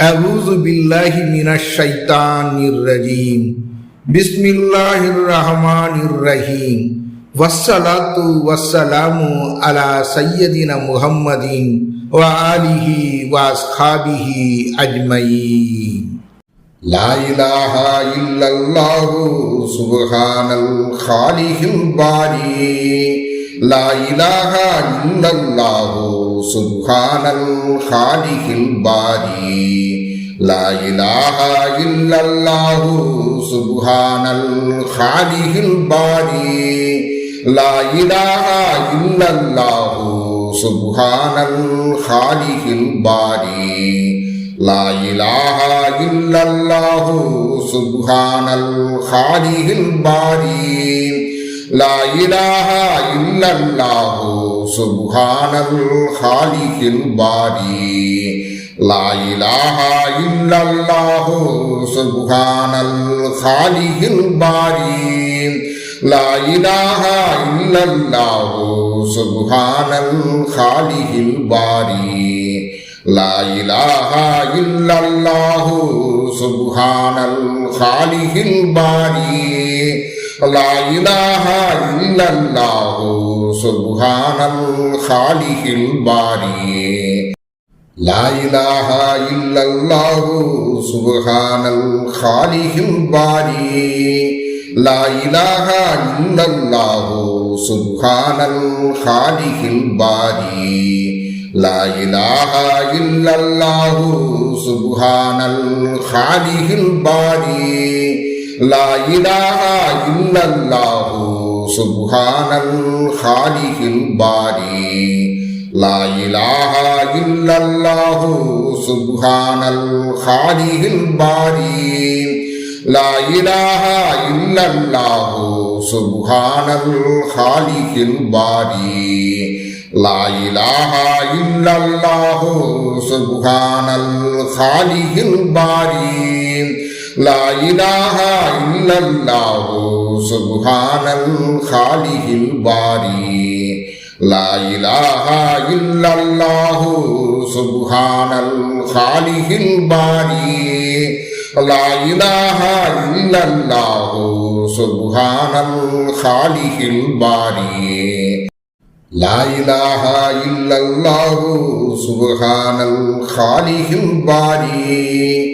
أعوذ بالله من الشيطان الرجيم بسم الله الرحمن الرحيم والصلاة والسلام على سيدنا محمد وآله وأصحابه أجمعين لا إله إلا الله سبحان الخالق الباري لا إله إلا الله சுப்ஹானல் ஹாலிகில் பாரி லா இலாஹா இல்லல்லாஹு சுப்ஹானல் ஹாலிகில் பாரி லா இல்லல்லாஹு சுப்ஹானல் ஹாலிகில் பாரி லா இல்லல்லாஹு ஹாலிகில் பாரி সুবহানাল খালিকিল বারি লা ইলাহা ইল্লাল্লাহ সুবহানাল খালিকিল বারি লা ইলাহা ইল্লাল্লাহ সুবহানাল খালিকিল বারি লা ইলাহা ইল্লাল্লাহ সুবহানাল খালিকিল বারি لا إله إلا الله سبحان الخالق الباري لا إله إلا الله سبحان الخالق الباري لا إله إلا الله سبحان الخالق الباري لا إله إلا الله سبحان الخالق الباري লা ইলাহা ইল্লাল্লাহ সুবহানাল খালিকিল বারি লা ইলাহা ইল্লাল্লাহ সুবহানাল খালিকিল বারি লা ইলাহা ইল্লাল্লাহ সুবহানাল لا إله إلا الله سبحان الخالق الباري لا إله إلا الله سبحان الخالق الباري لا إله إلا الله سبحان الخالق الباري لا إله إلا الله سبحان الخالق الباري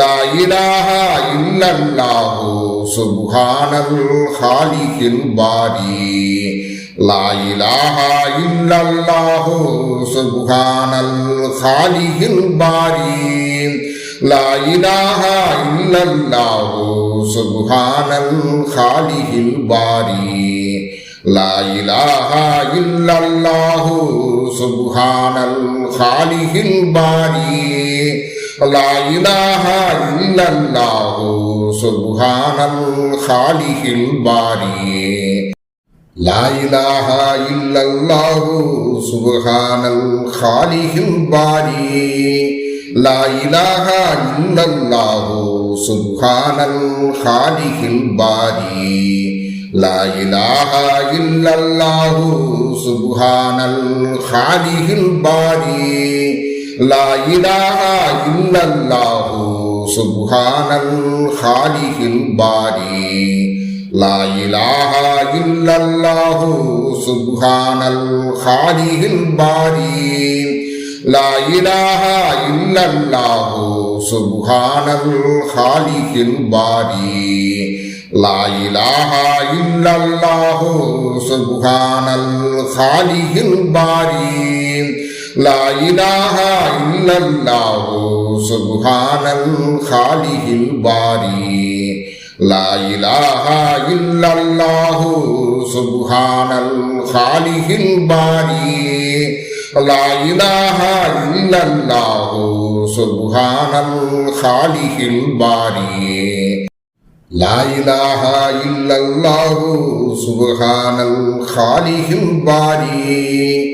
লা ইলাহা ইল্লাল্লাহ সুবহানাল খালিকিল বারি লা ইলাহা ইল্লাল্লাহ সুবহানাল খালিকিল বারি লা ইলাহা ইল্লাল্লাহ সুবহানাল খালিকিল বারি لا إله إلا الله سبحان الخالق الباري لا إله إلا الله سبحان الخالق الباري لا إله إلا الله سبحان الخالق الباري لا إله إلا الله سبحان الخالق الباري লা ইলাহা ইল্লাল্লাহু সুবহানাল খালিকিল বারি লা ইলাহা ইল্লাল্লাহু সুবহানাল খালিকিল বারি লা ইলাহা ইল্লাল্লাহু সুবহানাল খালিকিল বারি লা ইলাহা ইল্লাল্লাহু সুবহানাল খালিকিল বারি লা ইলাহা ইল্লাল্লাহ সুবহানাল খালিকিল বারি লা ইলাহা ইল্লাল্লাহ সুবহানাল খালিকিল বারি লা ইলাহা ইল্লাল্লাহ সুবহানাল খালিকিল বারি লা ইলাহা ইল্লাল্লাহ সুবহানাল খালিকিল বারি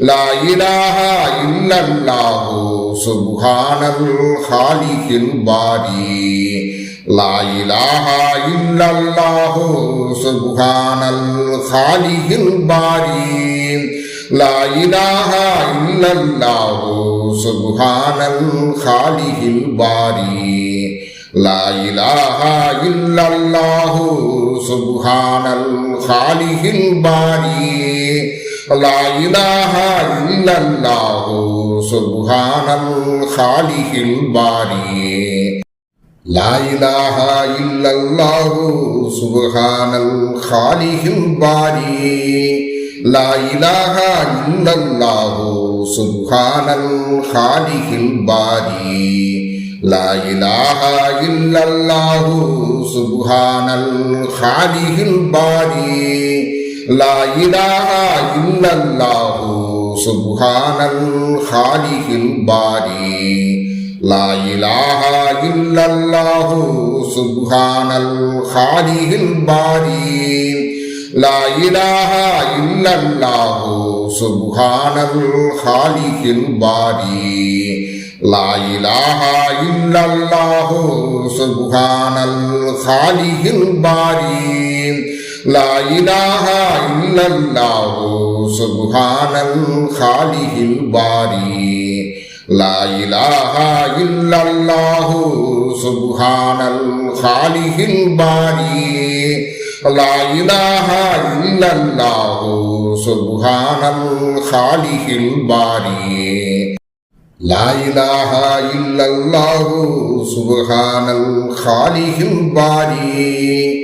لا إله إلا الله سبحان الخالق الباري لا إله إلا الله سبحان الخالق الباري لا إله إلا الله سبحان الخالق الباري لا إله إلا الله سبحان الخالق الباري لا إله إلا الله سبحان الخالق الباري لا إله إلا الله سبحان الخالق الباري لا إله إلا الله سبحان الخالق الباري لا إله إلا الله سبحان الخالق الباري লা ইলাহা ইল্লাল্লাহু সুবহানাল খালিকিল বারি লা ইলাহা ইল্লাল্লাহু সুবহানাল খালিকিল বারি লা ইলাহা ইল্লাল্লাহু সুবহানাল খালিকিল বারি লা ইলাহা ইল্লাল্লাহ সুবহানাল খালিহিল বারি লা ইলাহা ইল্লাল্লাহ সুবহানাল খালিহিল বারি লা ইলাহা ইল্লাল্লাহ সুবহানাল খালিহিল বারি লা ইলাহা ইল্লাল্লাহ সুবহানাল খালিহিল বারি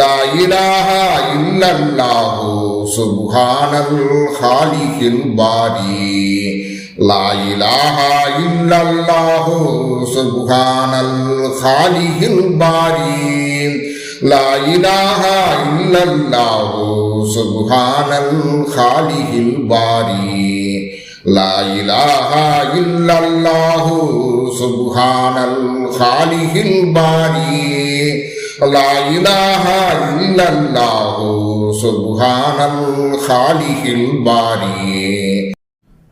লা ইলাহা ইল্লাল্লাহ সুবহানাল খালিকিল বারি লা ইলাহা ইল্লাল্লাহ সুবহানাল খালিকিল বারি লা ইলাহা ইল্লাল্লাহ সুবহানাল খালিকিল বারি لا إله إلا الله سبحان الخالق الباري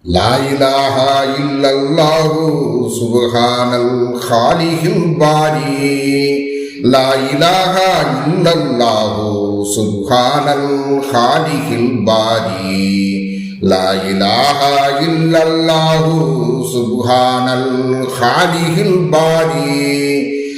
لا إله إلا الله سبحان الخالق الباري لا إله إلا الله سبحان الخالق الباري لا إله إلا الله سبحان الخالق الباري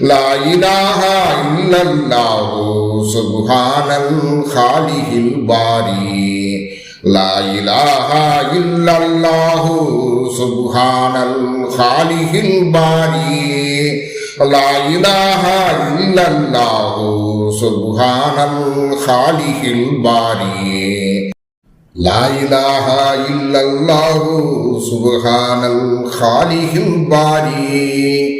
لا إله إلا الله سبحان الخالق الباري لا إله إلا الله سبحان الخالق الباري لا إله إلا الله سبحان الخالق الباري لا إله إلا الله سبحان الخالق الباري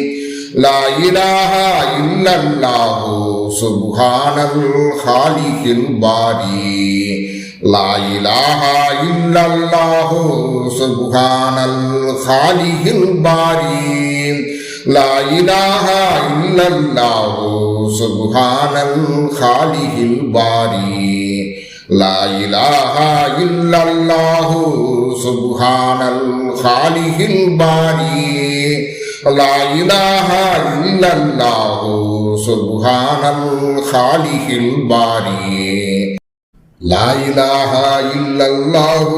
লা ইলাহা ইল্লাল্লাহ সুবহানাল খালিকিল বারি লা ইলাহা ইল্লাল্লাহ সুবহানাল খালিকিল বারি লা ইলাহা ইল্লাল্লাহ সুবহানাল খালিকিল বারি লা لا إله إلا الله سبحان الخالق الباري لا إله إلا الله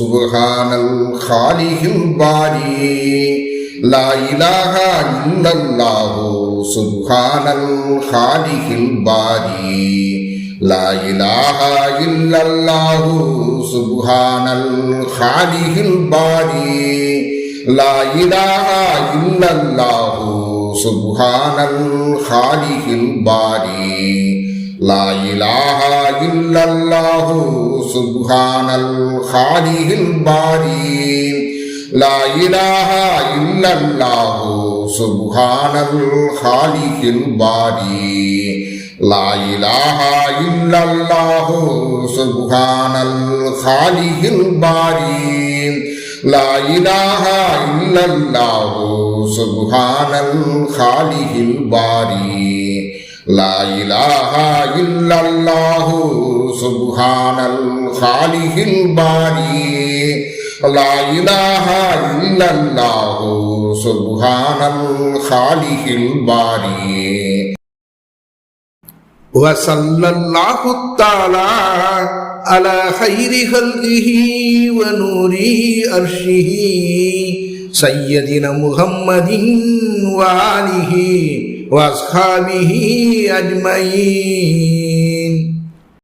سبحان الخالق الباري لا إله إلا الله سبحان الخالق الباري لا إله إلا الله سبحان الخالق الباري লা ইলাহা ইল্লাল্লাহু সুবহানাল খালিকিল বারি লা ইলাহা ইল্লাল্লাহু সুবহানাল খালিকিল বারি লা ইলাহা ইল্লাল্লাহু সুবহানাল খালিকিল বারি لا إله إلا الله سبحان الخالق الباري لا إله إلا الله سبحان الخالق الباري لا إله إلا الله سبحان الخالق الباري وصلى الله تعالى على خير خلقه ونور أرشه سيدنا محمد وآله وأصحابه أجمعين